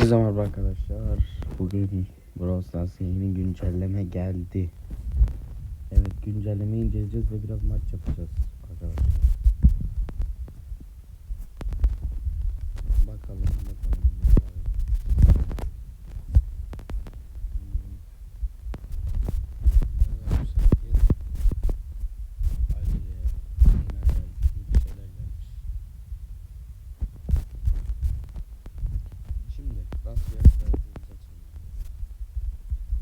Herkese merhaba arkadaşlar. Bugün Brawl Stars'ın yeni güncelleme geldi. Evet güncellemeyi inceleyeceğiz ve biraz maç yapacağız arkadaşlar. Bakalım bakalım. Şimdi rastgele sayfamızı açalım.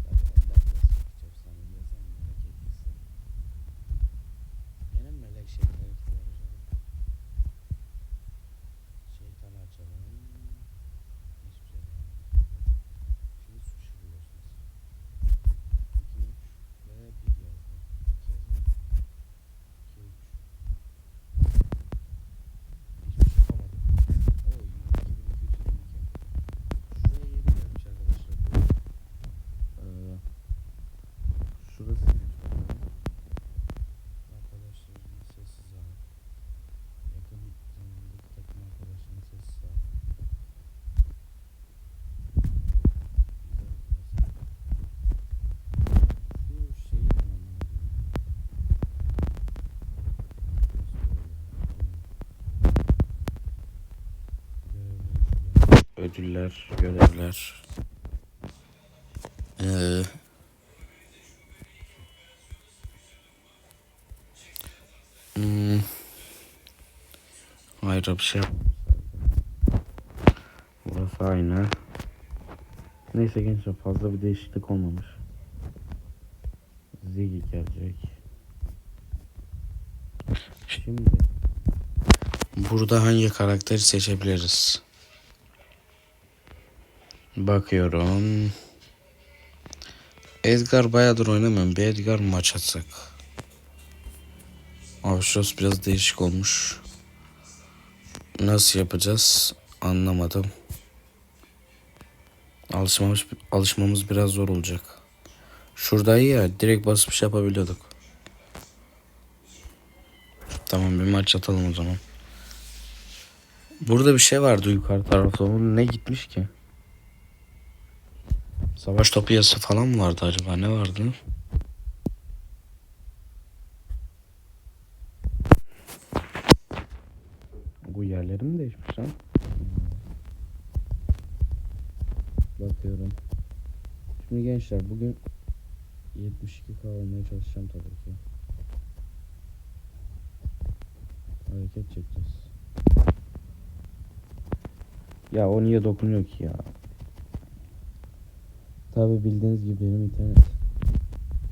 Tabii Ender yazıyor. Hiç efsane yazan melek etkisi. Yine mi melek şey melek var acaba? Şeytan açalım. Hiçbir şey değil. Şimdi sushi buluyorsunuz. 2, 3 ve 1 yazdım. 2 yazdım. 2, 3. Hiçbir şey yapamadım. Oy 2222. Şuraya yeni gelmiş arkadaşlar. Bu, eee, şurası neymiş bakalım. Arkadaşlarını sessiz al. Yakın zamandaki takım arkadaşlarını sessiz al. Güzel burası. Şu şeyi ben anlamadım. Ödüller, görevler. Ee, hmm, ayrı bir şey Burası aynı. Neyse gençler fazla bir değişiklik olmamış. Ziggy gelecek. Şimdi burada hangi karakteri seçebiliriz? Bakıyorum. Edgar bayağıdır oynamıyorum. Bir Edgar maç atsak. Şurası biraz değişik olmuş. Nasıl yapacağız? Anlamadım. Alışmamız, alışmamız biraz zor olacak. Şurada iyi ya. Direkt basıp şey yapabiliyorduk. Tamam bir maç atalım o zaman. Burada bir şey vardı yukarı tarafta. Ne gitmiş ki? Savaş topu yazısı falan mı vardı acaba? Ne vardı? Bu yerleri mi değişmiş lan? Bakıyorum. Şimdi gençler bugün 72k olmaya çalışacağım tabii ki. Hareket çekeceğiz. Ya o niye dokunuyor ki ya? Tabi bildiğiniz gibi benim internet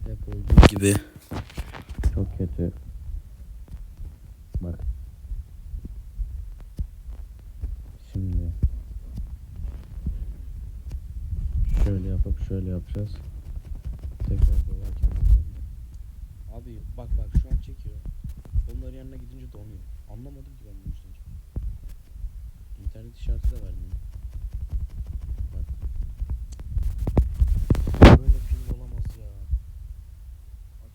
hep olduğu gibi çok kötü. Bak. Şimdi şöyle yapıp şöyle yapacağız. Tekrar dolarken. Abi bak bak şu an çekiyor. Onların yanına gidince donuyor. Anlamadım ki ben bu işten. İnternet işareti de vermiyor. Bak. Böyle ping olamaz ya. Aç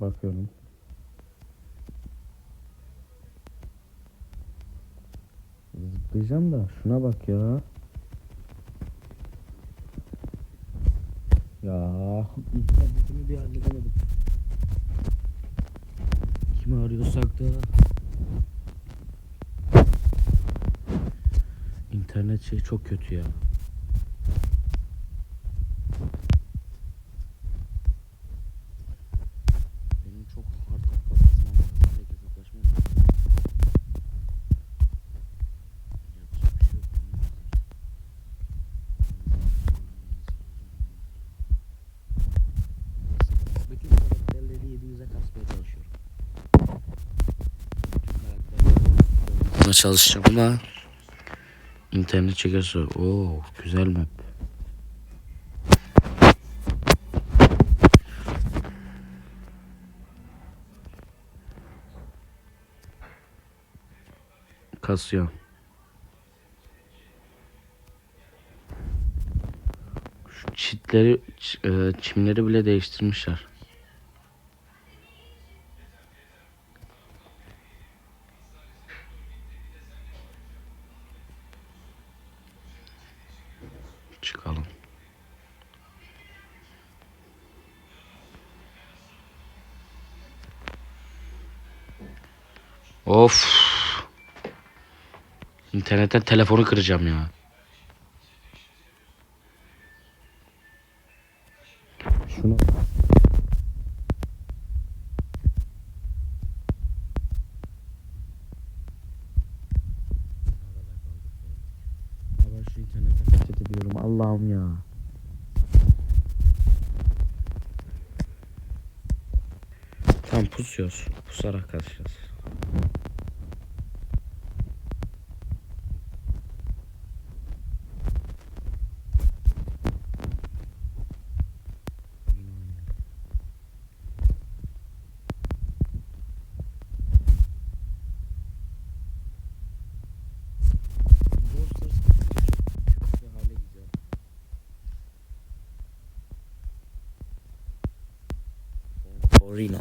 onu. Bakıyorum. Zıplayacağım da şuna bak ya. Ya internetimi bir halledemedim. Kimi arıyorsak da İnternet şey çok kötü ya. Benim çok hard kapatmam lazım. Tek hesaplaşmam lazım. Yapacak bir şey yok. Bütün karakterleri 700'e kasmaya çalışıyorum. Bütün karakterleri çalışacağım ama İnternet çekerse o güzel map. Kasıyor. Şu çitleri, e, çimleri bile değiştirmişler. Of. İnternetten telefonu kıracağım ya. Baba şu internetten nefret ediyorum Allah'ım ya. Tam pusuyoruz. Pusarak kaçacağız. Yine oynuyor. Brawl Stars çok kötü bir hale gidiyor. Orino.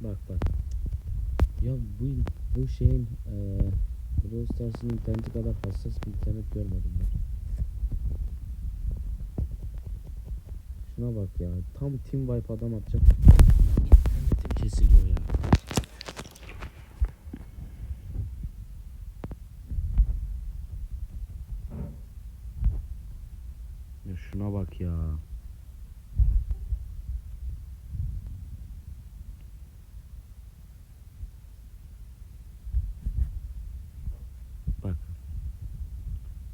Bak bak. Ya bu bu şeyin eee Brawl Stars'ın interneti kadar hassas bir internet görmedim ben. Şuna bak ya. Tam team wipe adam atacak. İnternetim kesiliyor ya. Ya şuna bak ya. Bak.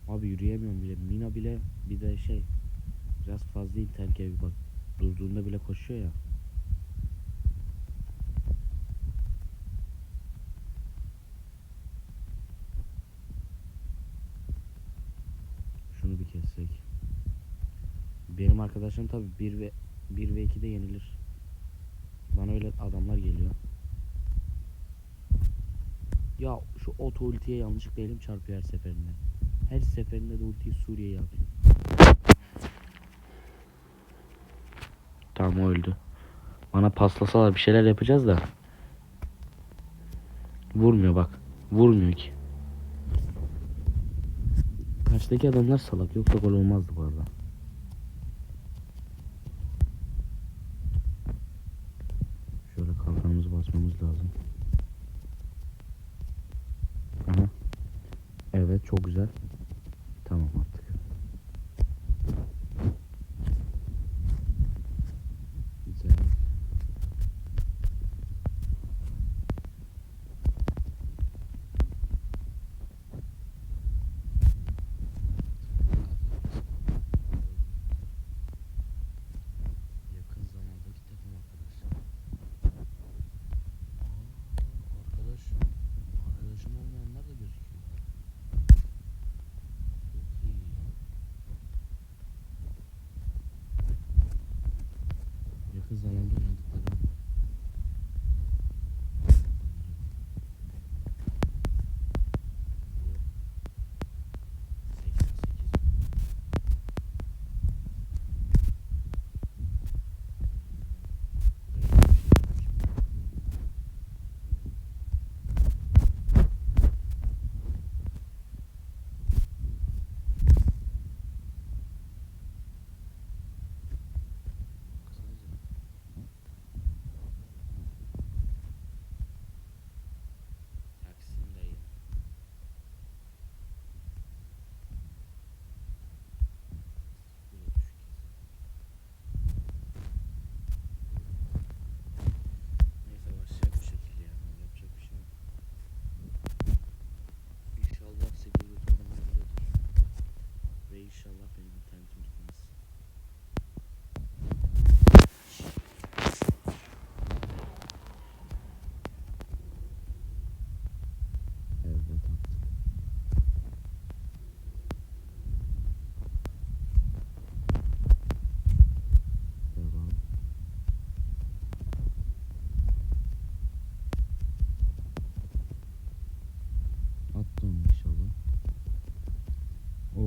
Abi yürüyemiyorum bile. Bir de şey biraz fazla internet gibi bak. Durduğunda bile koşuyor ya. Şunu bir kessek. Benim arkadaşım tabi 1 ve 1 ve 2'de yenilir. Bana öyle adamlar geliyor. Ya şu oto ultiye yanlışlıkla elim çarpıyor her seferinde. Her seferinde de ultiyi Suriye'ye atıyor. Tamam o öldü. Bana paslasalar bir şeyler yapacağız da. Vurmuyor bak. Vurmuyor ki. Karşıdaki adamlar salak. Yoksa gol olmazdı bu arada. Şöyle kalkanımızı basmamız lazım. Aha. Evet çok güzel. Tamam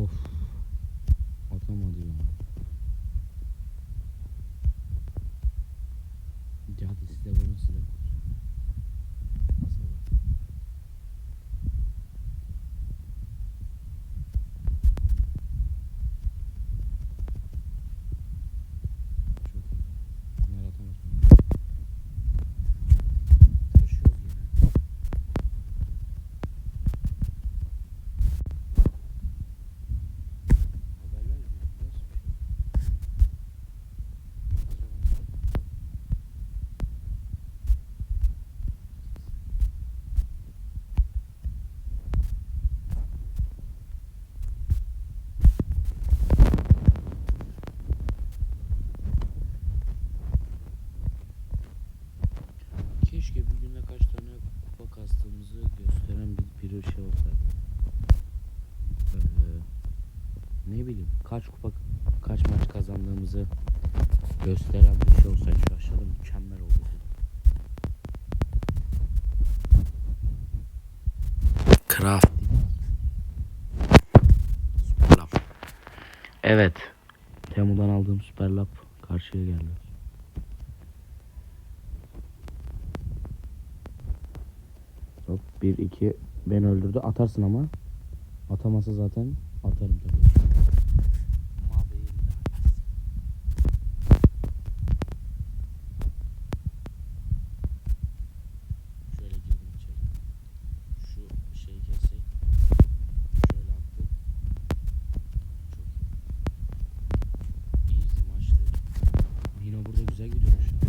Oof. Gösteren bir şey olsaydı şu aşağıda mükemmel olurdu. Craft. Süper lap. Evet. Temu'dan aldığım süper lap karşıya geldi. Hop 1 2 beni öldürdü. Atarsın ama. Atamasa zaten atarım tabii. Şöyle girdim içeri. Şu şeyi kessek. Şöyle attım. Çok iyi. Easy maçtı. Yine burada güzel gidiyormuş. ya.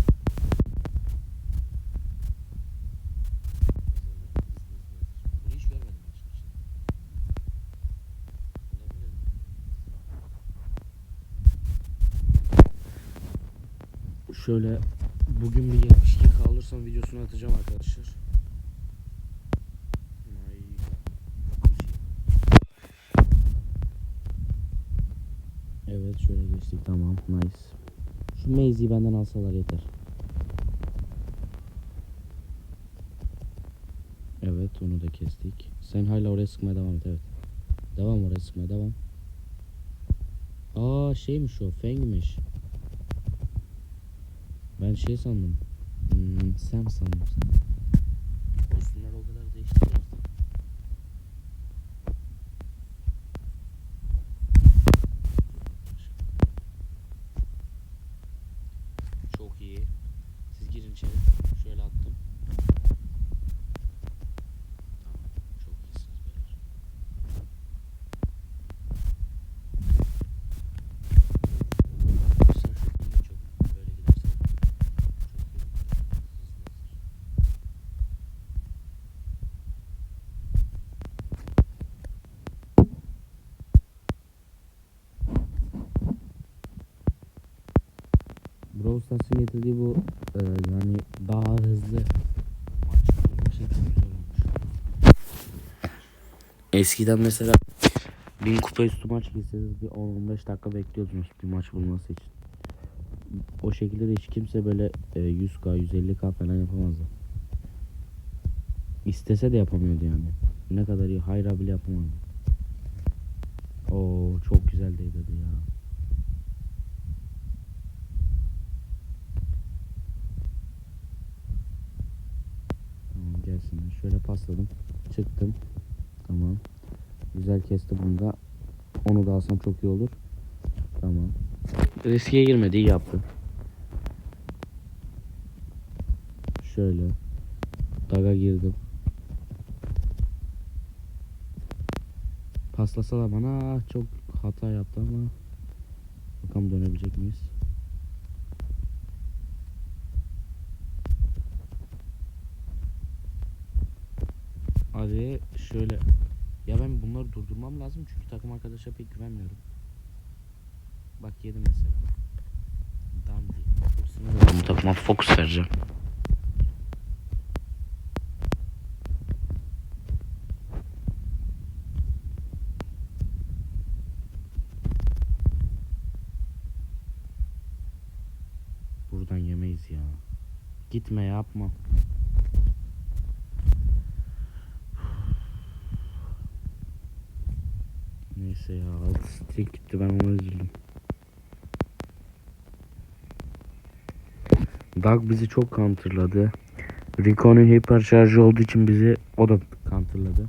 Bunu hiç görmedim maçın içinde. Olabilir mi? Şöyle bugün bir 72 alırsam videosunu atacağım arkadaşlar. Evet şöyle geçtik tamam nice. Şu Maze'i benden alsalar yeter. Evet onu da kestik. Sen hala oraya sıkmaya devam et evet. Devam oraya sıkmaya devam. Aa şeymiş o Feng'miş. Ben şey sandım. Hmm, Sam sandım sen. Kostümler o kadar değişti ki. Çok iyi. Siz girin içeri. Şöyle attım. Tamam. Çok iyisiniz beyler. Arkadaşlar şu konuda çok böyle giderse çok iyi olur. Hızlı hızlı. Brawl Stars'ın getirdiği bu e, yani daha hızlı şey. Eskiden mesela 1000 kupa üstü maç girseniz bir 10-15 dakika bekliyordunuz bir maç bulması için. O şekilde de hiç kimse böyle e, 100k 150k falan yapamazdı. İstese de yapamıyordu yani. Ne kadar iyi hayra bile yapamazdı. Oo çok güzel değdi ya. Gelsinler. Şöyle pasladım. Çıktım. Tamam. Güzel kesti bunu da. Onu da alsam çok iyi olur. Tamam. Riske girmedi. iyi yaptı. Şöyle. Daga girdim. Paslasa da bana çok hata yaptı ama bakalım dönebilecek miyiz? Hadi şöyle. Ya ben bunları durdurmam lazım çünkü takım arkadaşa pek güvenmiyorum. Bak yedim mesela. Dandy. Bu takıma fokus vereceğim. Buradan yemeyiz ya. Gitme yapma. Neyse ya. Tek gitti ben ona üzüldüm. Doug bizi çok counterladı. Rico'nun hiper şarjı olduğu için bizi o da counterladı.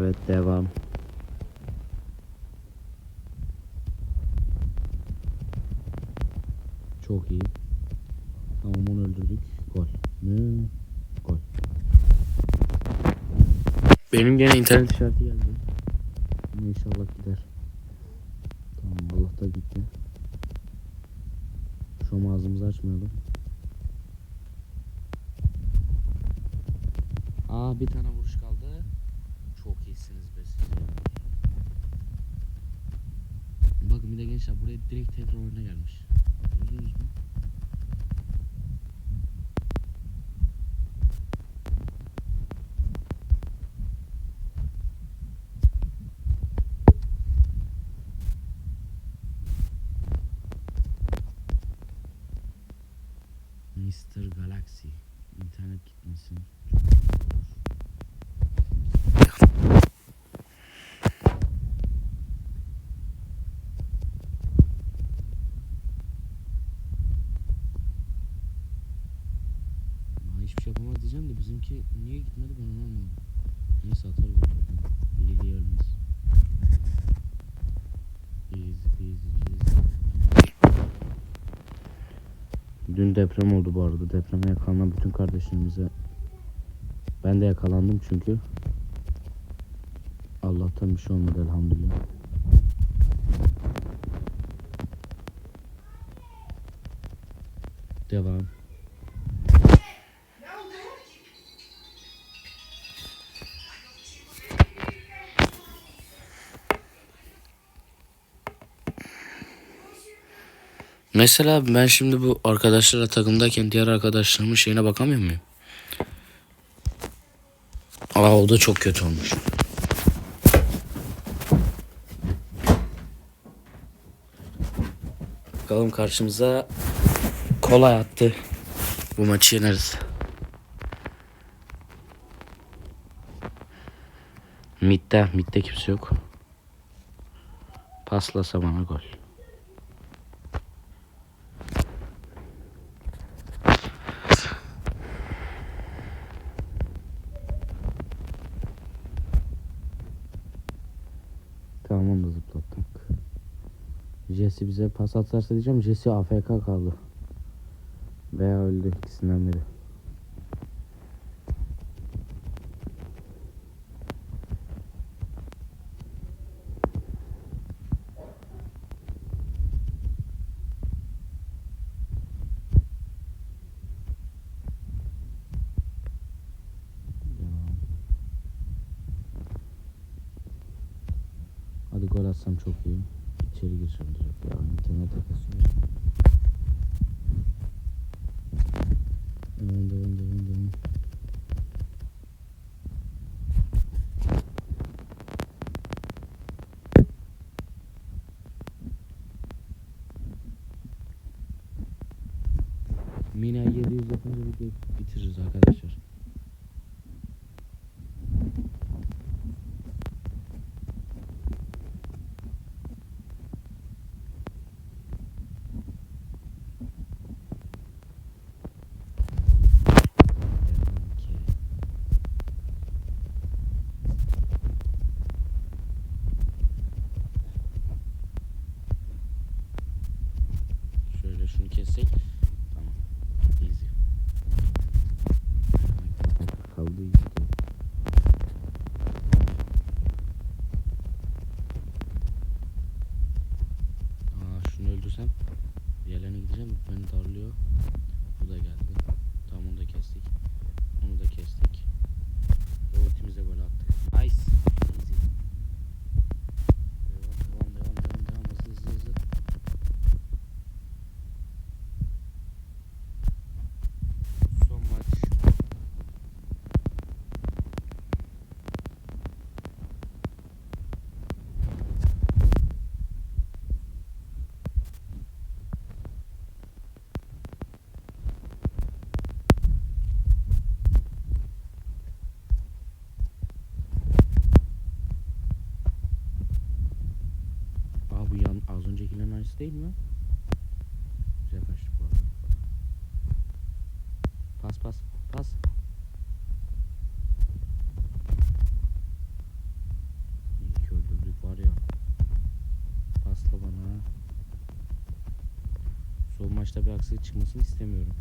Evet devam. Çok iyi. Tamam onu öldürdük. Gol. Ne? Gol. Benim gene internet işareti geldi. Ama inşallah gider. Tamam Allah da gitti. Şu an ağzımızı açmayalım. Aa bir tane buraya direkt tekrar oyuna gelmiş. Diyeceğim de bizimki niye gitmedi ben onu anlamadım. Neyse atarız bakalım. Lili ölmez. Easy peasy cheesy. Dün deprem oldu bu arada. Depreme yakalanan bütün kardeşlerimize ben de yakalandım çünkü. Allah'tan bir şey olmadı elhamdülillah. Devam. Mesela ben şimdi bu arkadaşlarla takımdayken diğer arkadaşlarımın şeyine bakamıyor muyum? Aa o da çok kötü olmuş. Bakalım karşımıza kolay attı. Bu maçı yeneriz. Mid'de, mid'de kimse yok. Paslasa bana gol. Tamam onu da zıplattık. Jesse bize pas atarsa diyeceğim Jesse AFK kaldı. Veya öldü ikisinden biri. Hadi gol atsam çok iyi. İçeri direkt ya. İnternete kasıyor. Devam devam devam devam. Mina 700 yapınca bitiririz arkadaşlar. Devam ki. Şöyle şunu kessek. Tamam. Easy. Kaldı gitti. Aa şunu öldürsem gideceğim beni darlıyor. Bu da geldi. Tamam onu da kestik. Onu da kestik. Ve ultimize gol attık. Nice. Easy. Devam devam devam devam devam hızlı hızlı hızlı. Son maç. Aa bu yan az öncekilerin aynısı değil mi? Güzel kaçtık bu arada. Pas pas pas. İyi ki öldürdük var ya. Pasla bana. Son maçta bir aksilik çıkmasını istemiyorum.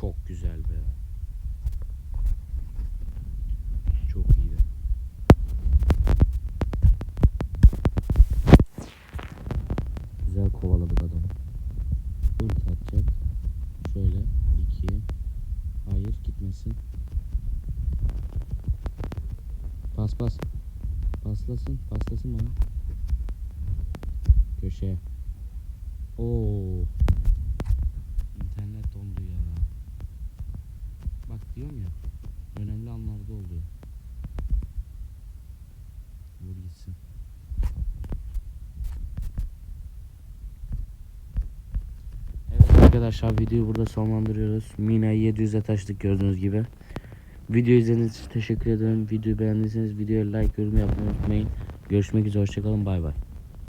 Çok güzel be. Çok iyiydi. Güzel kovaladık adamı. Ulti atacak. Şöyle. iki. Hayır gitmesin. Pas. Paslasın. Paslasın bana. Köşeye. Oo. İnternet dondu ya. Bak diyorum ya. Önemli anlarda oluyor. Vur gitsin. Evet arkadaşlar videoyu burada sonlandırıyoruz. Mina'yı 700'e taştık gördüğünüz gibi. Video izlediğiniz için teşekkür ederim. Videoyu beğendiyseniz videoya like, yorum yapmayı unutmayın. Görüşmek üzere hoşçakalın bay bay.